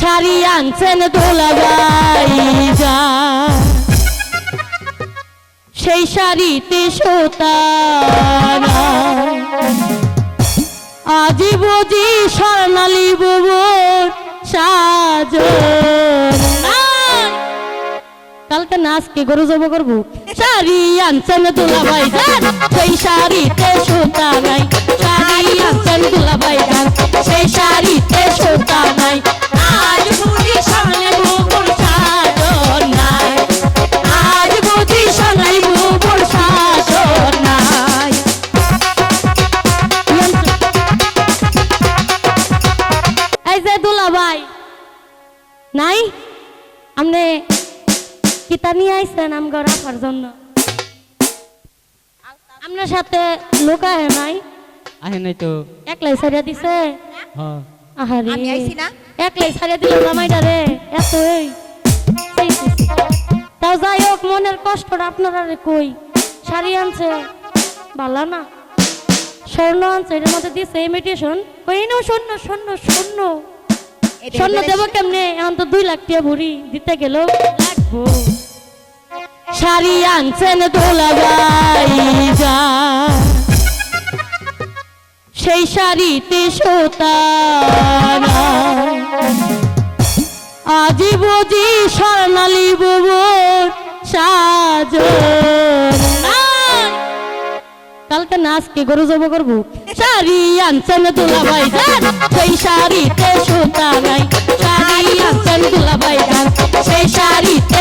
শাড়ি আনছেন দোলাবাই যা। সেই শাড়িতে সোতারা আজি বুঝি স্বর্ণালী বুবুর সাজন। কালকে নাচকে গরু জব করব। শাড়ি আনছেন দুলাভাই যান সেই শাড়িতে সুতা নাই। শাড়ি আনছেন দুলাভাই যান সেই শাড়িতে সুতা এই যে দুলাভাই নাই? আপনি কিতা নিয়ে আইছেন আমগর রাখার জন্য? আপনার সাথে লোক আহে নাই? আহে নাই তো। একলাই সারিয়া দিছে? হ্যাঁ। আহারে। আমি আইছি না? একলাই সারিয়া দিল জামাইটা রে এত এই। তাও যাই হোক মনের কষ্টটা আপনারা রে কই। শাড়ি আনছে ভালো না। এটার মধ্যে ইমিটেশন এটা স্বর্ণ এবারে দেবো কেমনে? এখন তো দুই লাখ টাকা ভরি দিতে গেল। লাগবো। শাড়ি আনছেন দোলাবাই যা। সেই শাড়িতে সোতারা আজি বুঝি স্বর্ণালী বুবুর। কালকে নাচকে গরু জব করব। শাড়ি আনছেন দুলাভাই ভাই সেই শাড়িতে সুতা নাই। শাড়ি আনছেন দুলাভাই ভাই সেই শাড়িতে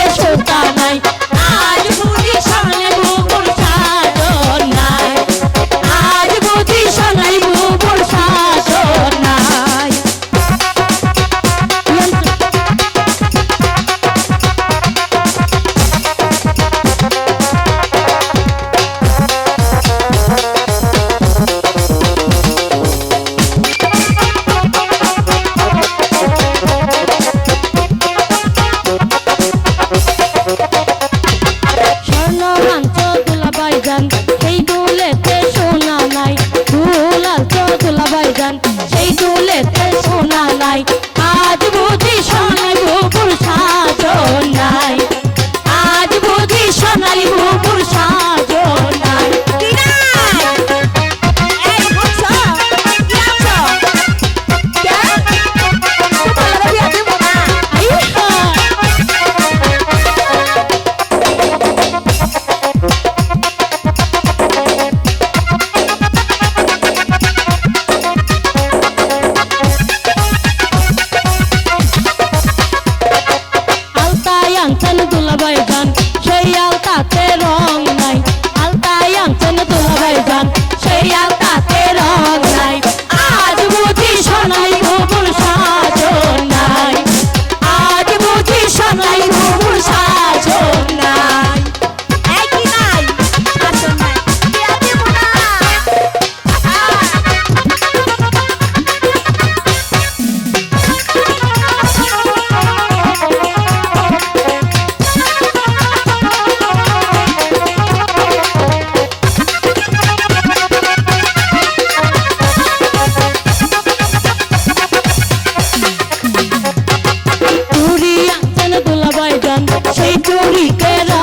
soy turriquera.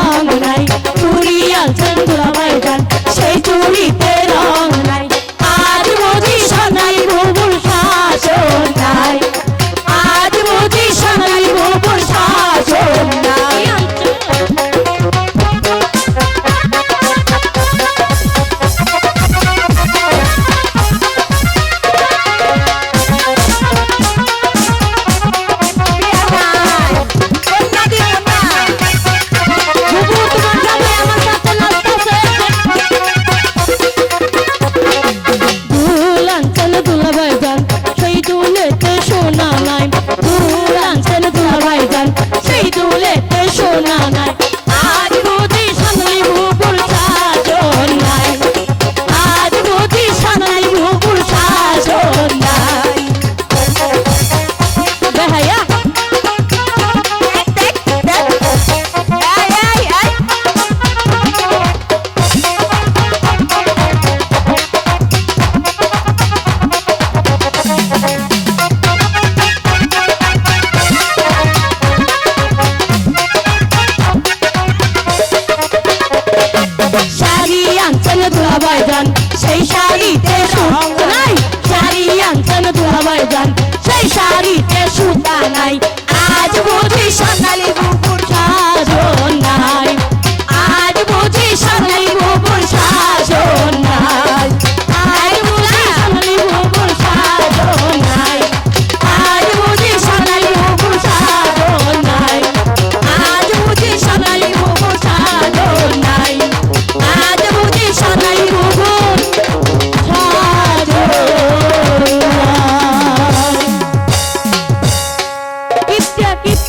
ay